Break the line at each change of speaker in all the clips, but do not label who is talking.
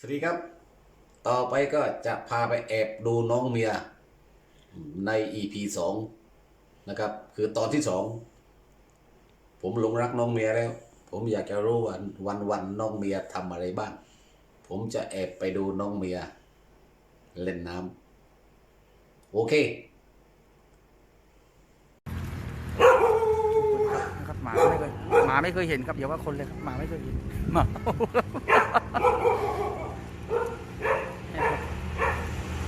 สวัสดีครับ ต่อไปก็จะพาไปแอบดูน้องเมียใน EP สองนะครับ คือตอนที่สองผมหลงรักน้องเมียแล้ว ผมอยากจะรู้วันวันวันน้องเมียทำอะไรบ้าง ผมจะแอบไปดูน้องเมีย เล่นน้ำโอเค
นะครับหมาไม่เคยหมาไม่เคยเห็นครับอย่าว่าคนเลยครับหมาไม่เคยเห็นหมาเนี่ยครับ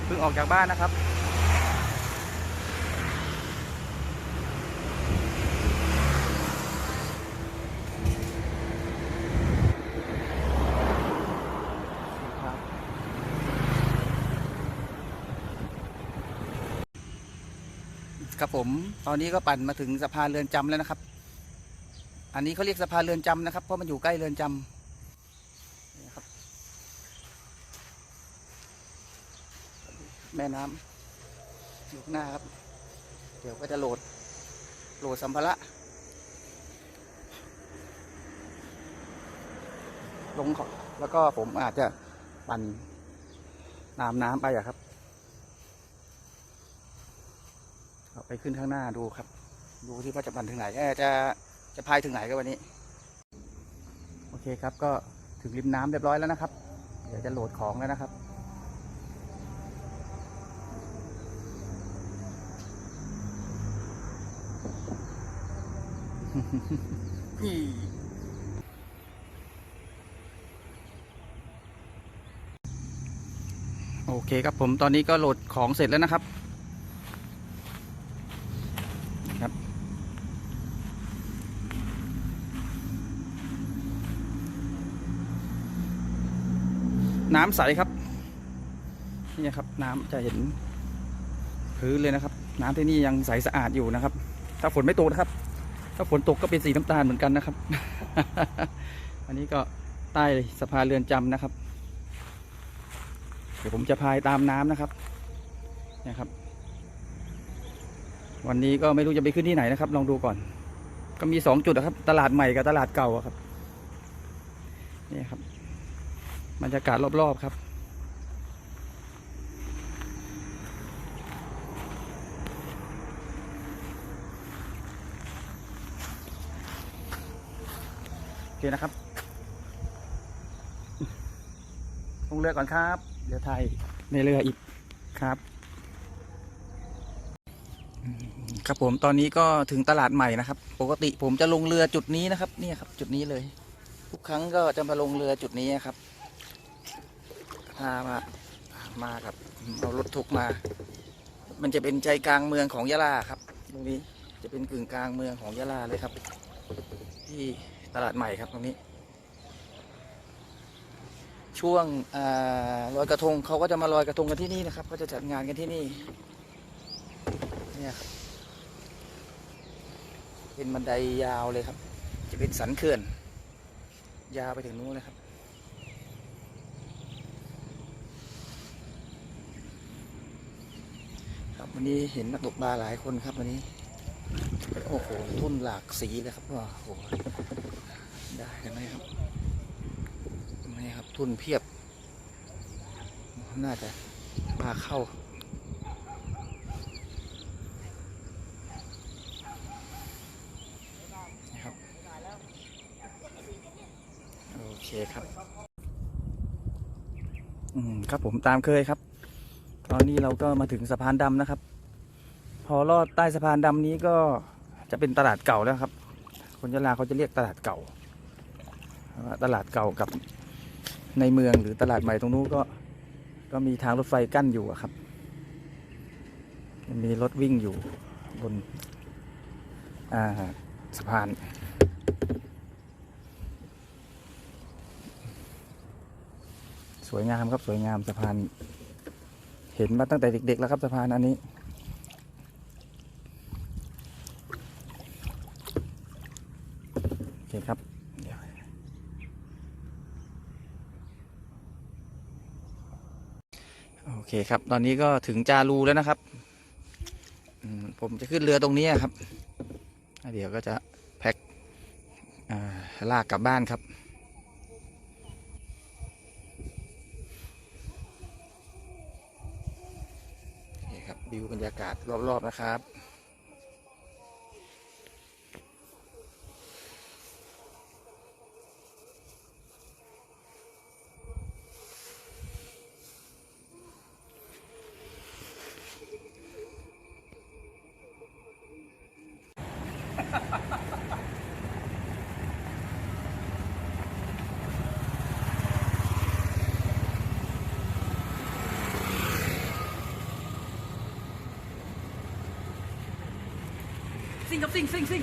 เพิ่งออกจากบ้านนะครับ ครับผม ตอนนี้ก็ปั่นมาถึงสะพานเรือนจำแล้วนะครับ อันนี้เขาเรียกสะพานเรือนจำนะครับ เพราะมันอยู่ใกล้เรือนจำนี่นะครับ แม่น้ำอยู่ข้างหน้าครับ เดี๋ยวก็จะโหลด โหลดสัมภาระลงแล้วก็ผมอาจจะปั่นตามน้ำไปอะครับเอาไปขึ้นข้างหน้าดูครับ ดูที่ว่าจะปั่นถึงไหนจะจะพายถึงไหนก็วันนี้ โอเคครับก็ถึงริมน้ำเรียบร้อยแล้วนะครับ เดี๋ยวจะโหลดของแล้วนะครับ โอเคครับผมตอนนี้ก็โหลดของเสร็จแล้วนะครับครับน้ำใสครับนี่ครับน้ำจะเห็นพื้นเลยนะครับ น้ำที่นี่ยังใสสะอาดอยู่นะครับ ถ้าฝนไม่ตกนะครับ ถ้าฝนตกก็เป็นสีน้ำตาลเหมือนกันนะครับ อันนี้ก็ใต้สะพานเรือนจำนะครับ เดี๋ยวผมจะพายตามน้ำนะครับนี่ครับ วันนี้ก็ไม่รู้จะไปขึ้นที่ไหนนะครับ ลองดูก่อน ก็มีสองจุดนะครับ ตลาดใหม่กับตลาดเก่าครับ นี่ครับบรรยากาศรอบๆครับ เคนะครับลงเรือก่อนครับ เดี๋ยวถ่ายในเรืออีกครับ ครับผมตอนนี้ก็ถึงตลาดใหม่นะครับ ปกติผมจะลงเรือจุดนี้นะครับ เนี่ยครับ จุดนี้เลย ทุกครั้งก็จะมาลงเรือจุดนี้ครับพามามากับเอารถทุกมา มันจะเป็นใจกลางเมืองของยะลาครับ ตรงนี้จะเป็นกึ่งกลางเมืองของยะลาเลยครับ ที่ ตลาดใหม่ครับตรงนี้ ช่วงอลอยกระทงเขาก็จะมาลอยกระทงกันที่นี่นะครับ ก็จะจัดงานกันที่นี่เนี่ยครับเป็นบันไดยาวเลยครับ จะเป็นสันเขื่อน ยาวไปถึงนู้นเลยครับครับวันนี้เห็นนักตกปลาหลายคนครับวันนี้ โอ้โห ทุ่นหลากสีเลยครับว้าโอ้โห ได้กันไหมครับนี่ครับ ทุ่นเพียบ น่าจะมาเข้า นะครับ โอเคครับ อืม ครับผมตามเคยครับ ตอนนี้เราก็มาถึงสะพานดำนะครับ พอลอดใต้สะพานดำนี้ก็ จะเป็นตลาดเก่าแล้วครับ คนยะลาเขาจะเรียกตลาดเก่า ตลาดเก่ากับในเมืองหรือตลาดใหม่ตรงนู้นก็ ก็มีทางรถไฟกั้นอยู่ครับ มีรถวิ่งอยู่บนสะพานสวยงามครับสวยงามสะพาน เห็นมาตั้งแต่เด็ก ๆ แล้วครับสะพานอันนี้ โอเคครับ ตอนนี้ก็ถึงจารูแล้วนะครับผมจะขึ้นเรือตรงนี้ครับ เดี๋ยวก็จะแพ็คลากกลับบ้านครับนี่ครัวิวบรรยากาศรอบ ๆ นะครับ
ซิ่งครับซิ่งซิ่งซิ่ง